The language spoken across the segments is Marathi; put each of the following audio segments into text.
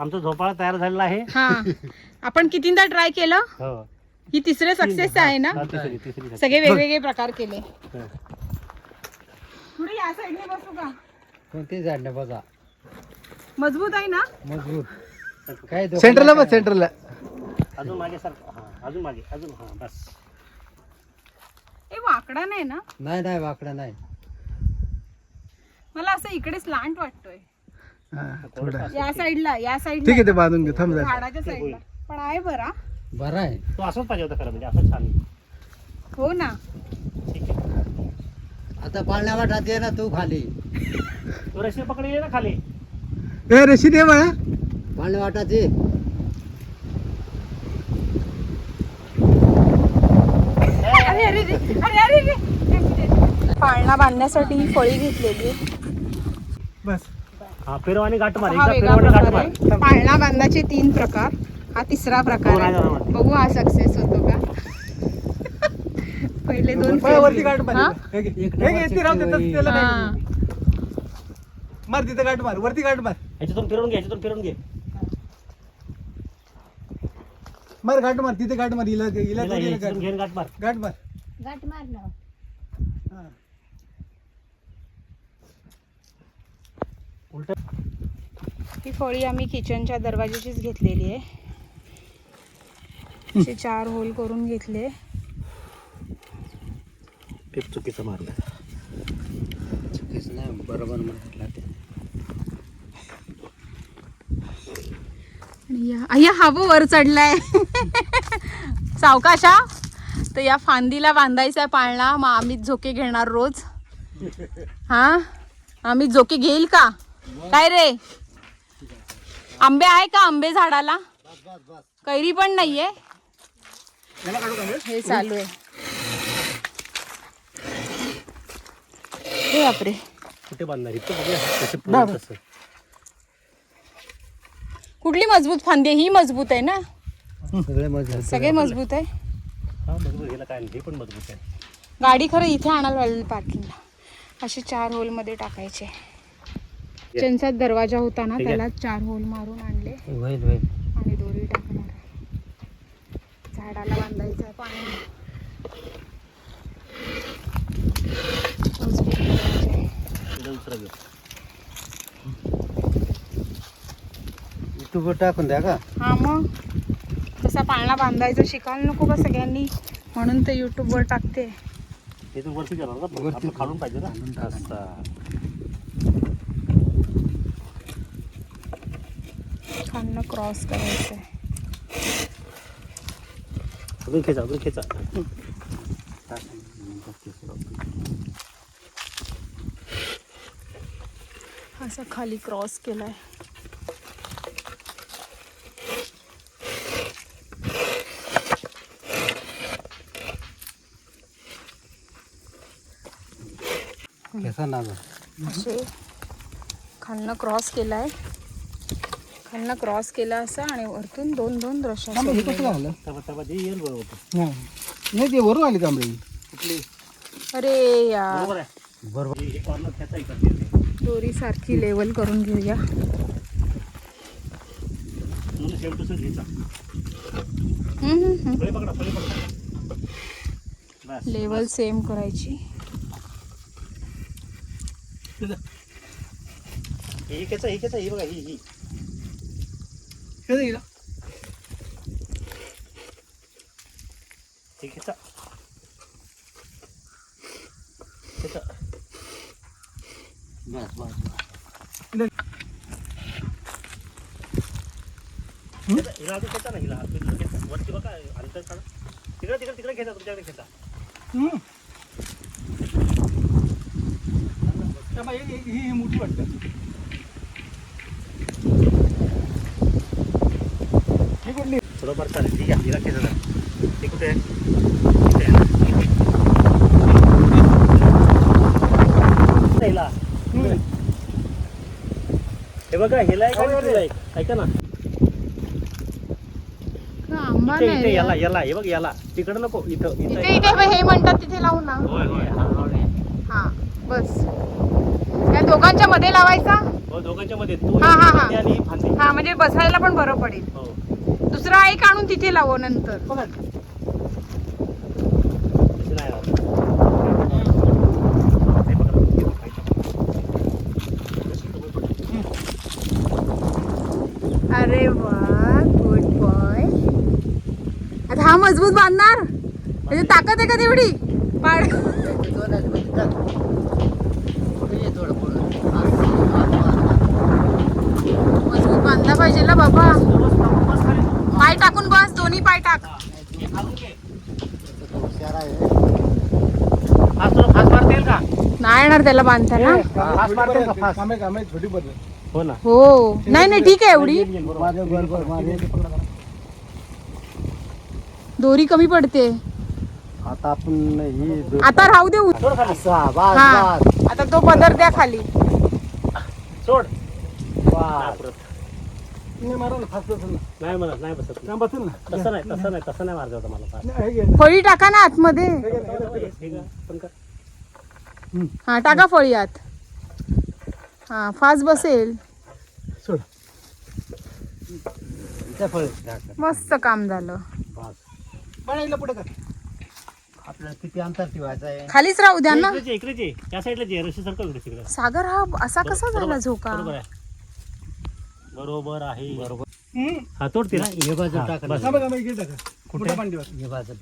आमचा झोपाळा तयार झालेला आहे. हा. आपण कितींदा ट्राय केलं? हो. ही तिसरे सक्सेस आहे ना? हा, तिसरी तिसरी सगळे वेगवेगळे प्रकार केले. हा. थोडी या साईडने बसू का? कोणती झाड बघा. मजबूत आहे ना? मजबूत. काय सेंटरला बस सेंटरला अजून मागे सर हा अजून मागे अजून हा बस. ए वाकडा नाही ना? नाही नाही वाकडा नाही. मला असं इकडे स्लांट वाटतोय. थोडा. या साईडला या ठीक साईडला आहे ते बांधून घे थांब जरा. झाडाच्या साईडला. पण आहे बरा बरं आहे. तो असंच पाहिजे होता खरं म्हणजे असं छान. हो ना. ठीक आहे. आता पाळण्या वाटात ये ना तू खाली. तो रशी पकडे ये ना खाली. ए रशी दे बाळा. पाळण्या वाटात ये. अरे अरे रे, अरे अरे रे. पाळणा बांधण्यासाठी ही फळी घेतलेली. बस. हा फिरव आणि गाठ मार हा एकदा वेगळा फिरव आणि गाठ प्रकार मार. आहे. पाळणा बांधाचे तीन प्रकार हा तिसरा प्रकार आहे. बघू हा सक्सेस होतो का? पहिले दोन बाळा, वरती गाठ हा? मार. हे? घे. एक हे घे, ते राहू दे, डबा त्याला हा. मार तिथं गाठ मार वरती गाठ मार. ह्याच्यातून फिरवून घे ह्याच्यातून फिरवून घे. मार गाठ मार तिथे गाठ मार हिला ह्याच्यातून गाठ घेऊन गाठ मार. गाठ मार. गाठ मार ना. हा. उलट ही फळी आम्ही किचनच्या दरवाजाचीच घेतलेली आहे. असे चार होल करून घेतले. टिप चुकीचं मारलं चुकीच नाही बरोबर म्हटलं ते. अय्या हवं वर चढलाय. सावकाशा तर या फांदीला बांधायचा आहे पाळणा. मग आम्ही झोके घेणार रोज. हा? आम्ही झोके घेईल का? काय रे? आंबे आहे का आंबे झाडाला? कैरी पण नाहीये. हे चालू आहे. हे बापरे. कुठे बांधणार? इथं बघूया. कसं पुढं तसं कुठली मजबूत फांदी आहे? ही मजबूत आहे ना? सगळे मजबूत सगळे मजबूत आहे. हा मजबूत. गेला काय नाही हे पण मजबूत आहे. गाडी खरं इथे आणायला लागेल पार्किंगला असे चार होलमध्ये टाकायचे. किचनचा दरवाजा होता ना. त्याला चार होल मारून आणले. होईल होईल. आणि दोरी टाकणार झाडाला बांधायचं पाणी. युट्यूबवर टाकून द्या का? हा मग. कसा पाळणा बांधायचा शिकायला नको का सगळ्यांनी. म्हणून ते युट्यूबवर टाकते. वरती का खालून पाहिजे ना. असा क्रॉस करायचं आहे अजून खेचा अजून खेचा। असा खाली क्रॉस कसा ना असे खालनं क्रॉस केलाय खालनं क्रॉस केला असा आणि वरतून दोन दोन हे कसं हा. नाही ते वरून आली तांबडी. कुठली? अरे यार. बरोबर हे दोरी सारखी लेवल करून घेऊया. म्हणून सेम टू सेम घ्यायचा. हम्म, हम्म, हम्म. फळे पकडा फळे पकडा. बस लेवल सेम करायची. ही खेचा ही खेचा ही बघा ही ही. हे दे हिला. ही खेचा खेचा बस बस खेचा. हिला अजून खेचा ना हिला तिकडे खेचा वरती बघा अंतर काढा तिकडे तिकडे तिकडे खेचा तुमच्याकडे ही- ही मोठी वाटतं थोडंफार चालेल ठीक आहे. हे कुठे इथे आहे ना. हे बघा हिला एक ऐका ना आंबा इथे इथे नाही याला याला हे बघ याला तिकडे नको इथं इथं इथे इथे हे म्हणतात तिथे लावू ना होय होय हा बस या दोघांच्या मध्ये लावायचा हो दोघांच्या मध्ये तू हा, हा, हा. फांदी आणि ही फांदी हा म्हणजे बसायला पण बरं पडेल हो दुसरा एक आणून तिथे लावू नंतर. हे. अरे वा गुड बॉय आता हा मजबूत बांधणार म्हणजे ताकद आहे का तेवढी पाड मजबूत बांधला पाहिजे ना बाबा. पाय टाकून बस दोन्ही पाय टाक. नाही येणार त्याला हो ना हो. नाही नाही ठीक आहे एवढी. दोरी कमी पडते. आता आपण ही आता राहू दे हा. आता तो पदर द्या खाली. सोड. नाही परत. नाही मारा ना फास्ट असेल ना. नाही म्हणत नाही बसत. काम बसेल ना. तसं नाही तसं नाही तसं नाही मारता होता मला फास नाही, हे घे. फळी टाका ना आतमध्ये. हे घे, हे घे. ठीक आहे पण कर हा टाका फळी आत. हा फास्ट बसेल. सोड. इथं फळ. टाका. मस्त काम झालं. बस. बनायला पुढे का आपल्याला किती अंतर ठेवायचं आहे? खालीच राहू द्या ना. इकडेच ये, इकडेच. ये. या साईडला जे रशी सारखं इकडे तिकडे. सागर हा असा कसा झाला झोका? बरोबर आहे. बरोबर आहे. बरोबर. हा तोड तिला. हे बाजू टाका बस. थांबा, थांबा, इकडे टाका. कुठे? कुठे पांडीवर. हे बाजू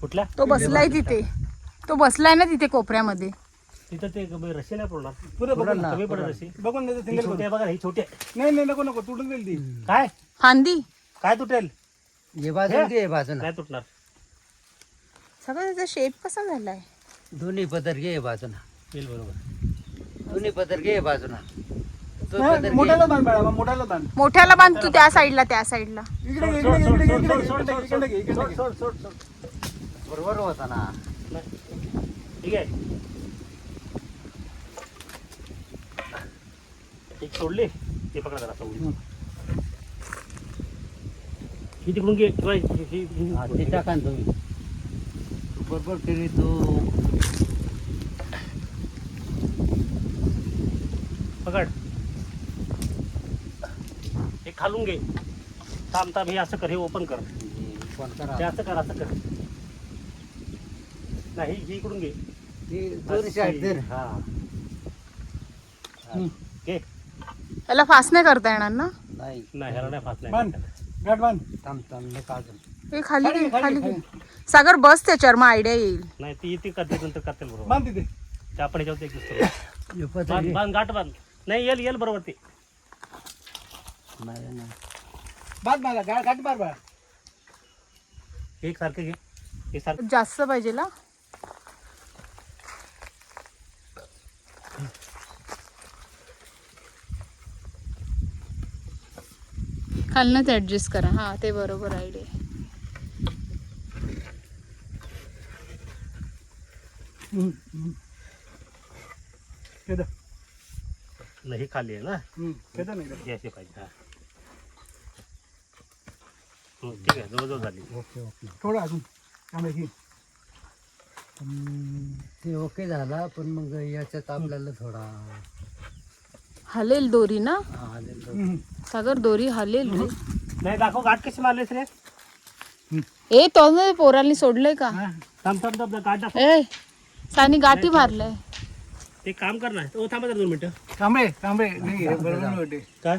कुठल्या? तो बसलाय तिथे. तो बसलाय ना तिथे कोपऱ्यामध्ये. तिथं ते रशी नाही पडणार पुढे बघून ना. कमी पडेल रशी बघून द्यायचं ही सिंगल छोटी आहे बघा ही छोटी आहे. नाही नाही नको नको तुटून जाईल ती. काय? फांदी. काय तुटेल? हे बाजू घे हे बाजून नाही तुटणार? सगळं त्याचा शेप कसा झालाय? दोन्ही पदर घे हे बाजूना येईल बरोबर. दोन्ही पदर घे हे बाजूना तो नाही, मोठ्याला बांध बाळा मोठ्याला बांध. मोठ्याला बांध तू त्या साईडला त्या साईडला. इकडे घे, इकडे घे, इकडे घे, इकडे घे, इकडे घे, इकडे घे, इकडे घे. सोड सोड सोड. बरोबर होता ना. ठीक आहे. एक सोडले ते पकडा जरा सोडली ही तिकडून घे किंवा ही- ही- ही- हा, ते टाका ना तुम्ही. तू बरोबर केली तू. पकड. खालून घे. थांब थांब हे असं कर हे ओपन कर. असं कर असं कर. नाही ही इकडून घे. ती. हा. त्याला फास्ट नाही करता येणार ना? नाही. नाही ह्याला नाही थांब थांब हे खाली खाली घे, घे, खाली खाली घे. सागर बस त्याच्यावर मग आयडिया येईल. नाही ती ती करते नंतर करतील बरोबर. बांध तिथे ते आपण एक पदर बांध. बांध गाठ बांध नाही येईल येईल बरोबर ते. नाही, नाही. बाळा. एक सारखं घे. एक सारखं. जास्त पाहिजे ना? खालनच ऍडजस्ट करा. हा ते बरोबर आयडिया हम्म, हम्म. खेदा नाही हे खाली आहे ना? हम्म, खेदा नाही का? हे असे पाहिजे हा. हं, ठीक आहे जवळजवळ झाली. Okay okay. थोडं अजून ही ते ओके झाला पण मग याच्यात आपल्याला थोडा हलेल दोरी ना? हा, आलेलं बघ. हम्म. सागर दोरी हलेल रे. नाही दाखव गाठ कशी मारलीस रे? ए तो ना पोरांनी सोडलंय का? हा. थांब थांब थांब गाठ दाखव. ए सानी गाठी मारलंय. ते काम कर ना ओ थांबा जरा दोन मिनिटं. थांबे थांबे नाही बरोबर काय?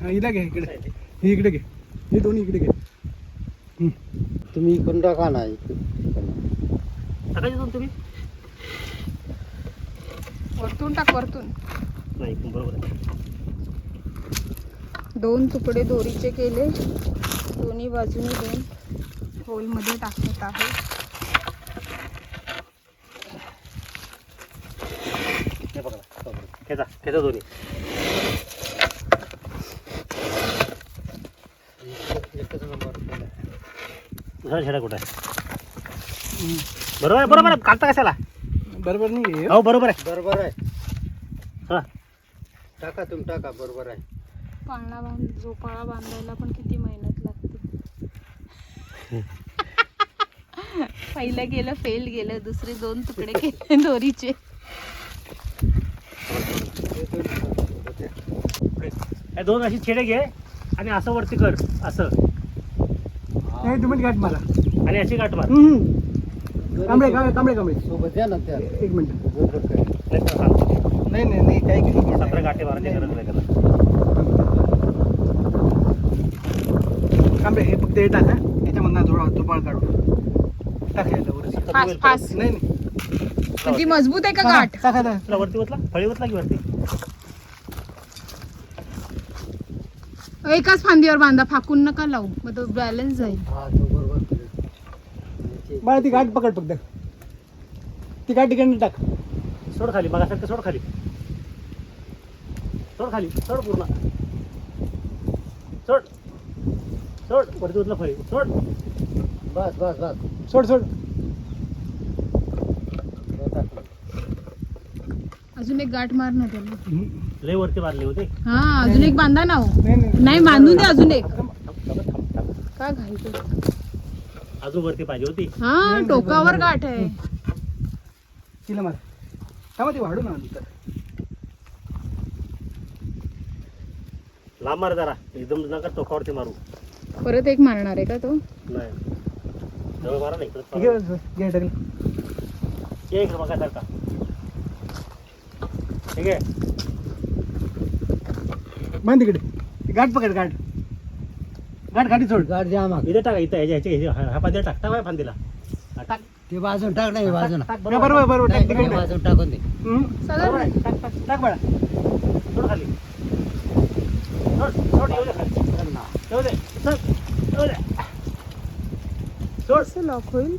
हा, हिला घे इकडे. ही इकडे घे. ही दोन्ही इकडे घे. तुम्ही इकडून टाका ना. टाकायचे दोन तुम्ही? वरतून टाक वरतून. नाही पण बरोबर आहे. दोन तुकडे दोरीचे केले. दोन्ही बाजूने दोन होलमध्ये टाकत आहे. हे. खेचा खेचा दोन्ही एकच नंबर केला. दुसरा छेडा कुठं? आहे बरोबर आहे बरोबर आहे. काढता कशाला? बरोबर नाही. हो बरोबर आहे. बरोबर आहे. हा. टाका तुम्ही टाका. बरोबर आहे. पाळणा बांध झोपाळा बांधायला पण किती मेहनत लागते. पहिलं गेलं फेल गेलं दुसरे दोन तुकडे केले दोरीचे. दोन अशी छेडे घे आणि असं वरती कर असं. नाही तुम्ही गाठ मारा. आणि अशी गाठ मार. कांबळे कांबळे कांबळे कांबळे सोबत या ना त्या. एक मिनिट. नाही. नाही नाही नाही काही काही सतरा गाठी मारायची गरज नाही त्याला. कांबळे हे फक्त हे टाका याच्यामधनं थोडा तुपाळ काढू टाका याला वरती. फास फास. नाही नाही. म्हणजे मजबूत आहे का गाठ? टाका टाका. तुला वरती उतला फळी उतला की वरती? एकाच फांदीवर बांधा फाकून नका लावू. मग तो बॅलन्स जाईल. हा तो बरोबर. बाळा ती गाठ पकड फक्त ती गाठ तिकडनं टाक. सोड खाली बघा सारखं सोड खाली. सोड खाली सोड पूर्ण. सोड. सोड वरती उतला फळी सोड. बस बस बस. सोड सोड. टाकलं. अजून एक गाठ मार ना त्याला. हम्म. लय वरती मारले होते. हा अजून एक बांधा ना हो. नाही बांधून दे अजून एक. थांब, थांब, थांब, थांब. का घालतो अजून वरती पाहिजे होती. हा टोकावर गाठ आहे. तिला मार. थांबा ती वाढू ना नंतर. लांब मार जरा. एकदम नका टोकावरती मारू. परत एक मारणार आहे का तो? नाही. जवळ मारा नाही ठीक आहे. घे टाकलं. ये इकडे बघा सारखा ठीक आहे? बांध तिकडे. गाठ पकड गाठ. गाठ गाठी सोड. गाठ द्या मग इथे टाका इथं ह्याच्या ह्याच्या ह्याच्या- हा- हा पांद्या टाक. टाक फांदीला. हा, टाक. ते बाजून टाक नाही बाजून. टाक हा, बरोबर बरोबर टाक नाही, तिकडे. नाही, टाक. बाजून टाकून दे. हम्म. बरोबर आहे. टाक टाक टाक. बाळा. सोड खाली. सोड सोड येऊ दे खाली. येऊ दे सोड येऊ दे. सोड. कसं लॉक होईल?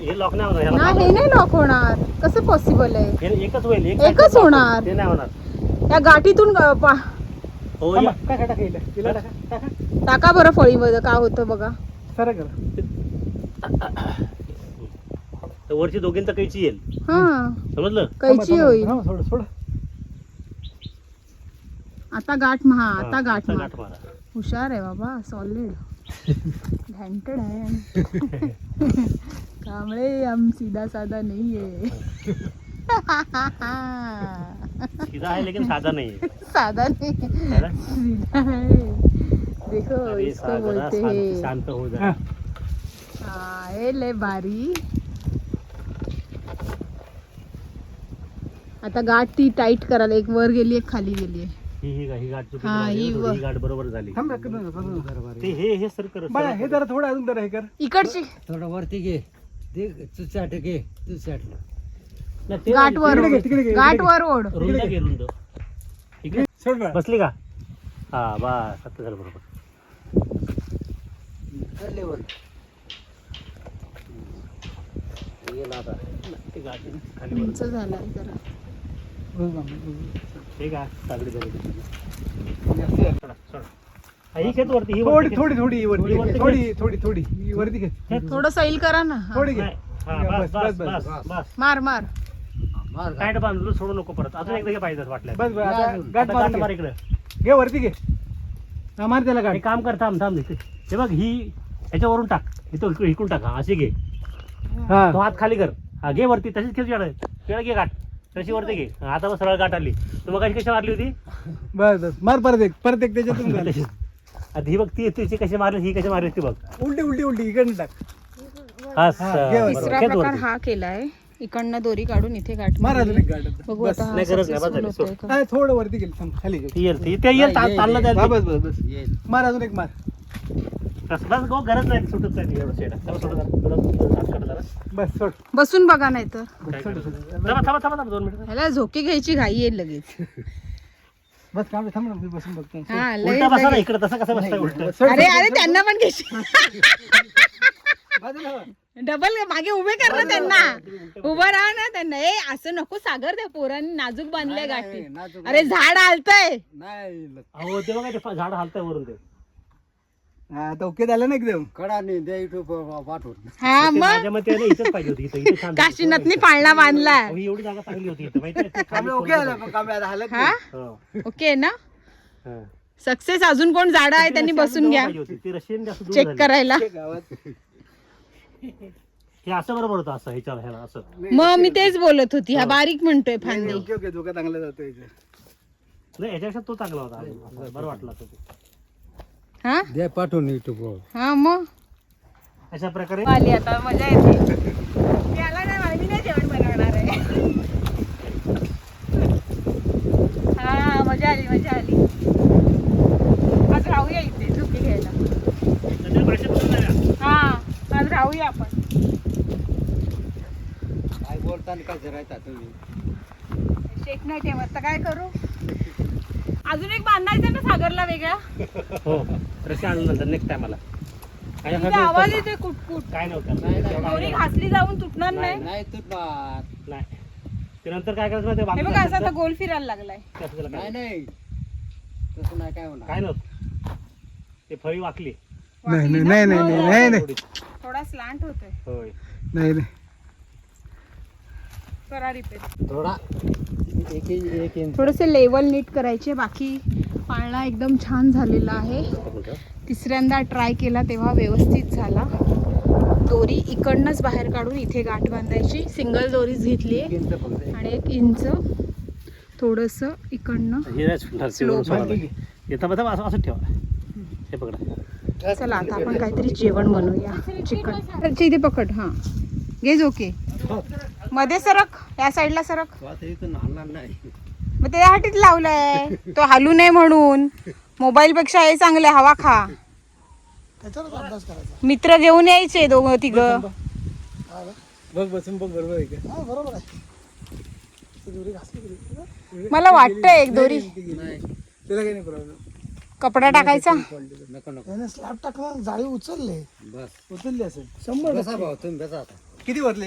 हे लॉक नाही होणार हे नाही लॉक होणार. कसं पॉसिबल आहे? हे एकच होईल एक एकच होणार. ते नाही होणार. त्या गाठीतून ग- पा- हो या. टाका टाका हिला. हिला टाका टाका. टाका बरं फळीमध्ये काय होतं बघा. सरळ करा. तर वरची दोघींचा कैची येईल. हा. समजलं? कैची होईल. थांबा, सोड सोड. आता गाठ हा आता गाठ मारा. हुशार आहे बाबा सॉलिड घॅन्टेड आहे. कांबळे हम सीधा साधा नाही आहे सीधा आहे लेकिन साधा नाही आहे साधा नाही है? सीधा है। देखो इसको साधा, बोलते शांत हैं। शांत हो हा. जा। हा। हे लय भारी आता गाठ ती टाईट करायला एक वर गेली एक खाली गेली ही ही ही गाठ हा, ही व- ही बरोबर झाली. थांब करू करू. ते हे हे सर कर बाळा हे जरा थोडं अजून जरा हे कर. इकडची. थोडं वरती घे. ते तू चाट घे तू चाट नाही, ते गाठ वर तिकडे घे, ओढ. तिकडे घे, गाठ तिकडे वर ओढ. रुंद घे. रुंद इकडे सोड बाळा बसली का? हा बस आता झालं बरोबर. ते गाठ खाली उंच जरा. बस बाळा, बस, हे झाली. सोडा, सोडा. हा, ही वरती ही थोडी वरती थोडी थोडी वरती वरती घे. थोडी थोडी. थोडी वरती घे. थोडं सैल करा ना. थोडी घे. नाही. हा, घे, बस बस बस बस. बस. मार मार मार. गाठ. टाईट बांधलं सोडू नको परत. अजून एकदा घे पाहिजे वाटलं बस बस आता अजून. गाठ आता गाठ मार मार इकडे. घे वरती घे. हा मार त्याला गाठ. एक काम कर थांब थांब. इथे. हे बघ ही ह्याच्यावरून टाक. इथं इकडून इकडून टाक. हा अशी घे. हा. तो हात खाली कर. हा घे वरती. तशीच खेळ खेळ घे गाठ. तशी वरती घे. हा, आता मग सरळ गाठ आली तू मग कशी मारली होती? बस बस. मार परत एक. परत एक त्याच्यातून घाल. आता ही बघ ती तिची कशी मारली ही कशी मारली ती बघ. उलटी उलटी उलटी. इकडनं टाक. असं, हा, घे वरती. बरोबर. तिसरा खेच प्रकार वरती. हा केलाय. इकडनं दोरी काढून इथे गाठ मार मारली. बघू बस आता हा नाही, गरज नाही, बस successful झाली, होतोय का. थोडं वरती गेलं थांब, खाली ती येईल ती येईल चाललं ये, हा त्या बस बस बस ये. मार अजून एक मार बस बस गो गरज नाही सुटत नाही एवढं शेड थांबा थोडं जरा, थोडं- थोडं हात काढ जरा. बस सोड बसून बघा नाही तर काय करायचं? थांबा थांबा थांबा थांबा, दोन मिनिटं ह्याला झोके घ्यायची घाई येईल लगेच बस थांब थांब ना, मी बसून बघतो हा लय उलटा बसा ना लगेच. इकडे तसं कसं उलट सोड, अरे अरे त्यांना पण घ्यायची. डबल मागे उभे कर ना त्यांना. उभं राहा ना त्यांना. ए असं नको सागर त्या पोरांनी नाजूक बांधल्या नाही, गाठी. अरे झाड आलतय नाही अहो ते बघा ते झाड हालतंय वरून ते. आता ओके झालं ना एकदम? कडा नाही द्या इथं प- पाठवून. हा मग? माझ्या मते ना इथंच पाहिजे होती इथं इथे छान दिसत. काशीनाथनी पाळणा बांधला अहो, ही एवढी जागा चांगली होती इथं माहिती आहे? ते खाली कांबळे ओके कोण झालं पण कांबळे आता हालत हा? नाही. हो. ओके ना? हा. सक्सेस अजून कोण झाड आहे त्यांनी बसून घ्या. पाहिजे होती. ती रशियन जास्त दूर चेक झाली. करायला. गावात हे असं बरोबर होतं असं ह्याच्यावर ह्याला असं. मग मी तेच बोलत होती हा बारीक म्हणतोय फांदी. ओके ओके धोका चांगला जातो इथे नाही याच्यापेक्षा तो चांगला होता. असं बरं वाटलं ते. हा? द्या पाठवून युट्यूबवर हा मग? अशा प्रकारे आली आता मजा येते त्याला नाही मला मी नाही जेवण बनवणार आहे हा मजा आली मजा आली आज राहूया इथे झोके घ्यायला त्याच्या भाषेत बोलू नका. हा राहूया आपण. काय बोलताना काय जरायचा तुम्ही? शेक नाही ठेवत तर काय करू? अजून एक बांधायचं ना सागरला वेगळा? हो रशी आणलं नंतर नेक्स्ट टायमाला काय तुझा आवाज येतोय कुटकुट. काय नव्हतं? नाही, नाही. दोरी घासली जाऊन तुटणार नाही नाही. तुटणार. नाही. ते नंतर काय करायचं माहिती हे बांधून बघा असं. आता गोल फिरायला लागलाय. त्याला नाही काय? नाही तसं नाही काय होणार. काय नव्हतं? ते फळी वाकली. नाही नाही नाही नाही नाही नाही नाही. थोडी. थोडा स्लांट होतोय. होय. नाही नाही करा रिपेअर थोडा एक एक इंच थोडेसे लेवल नीट करायचे बाकी पाळणा एकदम छान झालेला आहे. तिसऱ्यांदा ट्राय केला तेव्हा व्यवस्थित झाला. दोरी इकडनंच बाहेर काढून इथे गाठ बांधायची. सिंगल दोरीच घेतली एक इंच फक्त. आणि एक इंच थोडंसं इकडनं हे नाही सुटणार, ते वरून सोडावं लागेल. येता बघा असं असं ठेवा. हे पकडा. चला आता आपण काहीतरी जेवण बनवूया. चिकन. इथे पकड हां. घे ओके मध्ये सरक या साईडला सरक. मग त्यासाठीच लावलाय. तो हालू नये म्हणून. मोबाईल पेक्षा हे चांगले हवा खा. मित्र घेऊन यायचे दोघं तिघ. बघ बसून बघ बरोबर आहे का? बरोबर आहे. मला वाटतंय एक दोरी. नाही त्याला काही नाही प्रॉब्लेम. कपडा टाकायचा? नको नको त्याने स्लॅब टाकला जाळी उचलले. बस. उचलली असेल. शंभर बसा भाऊ तुम्ही बसा आता. किती भरले?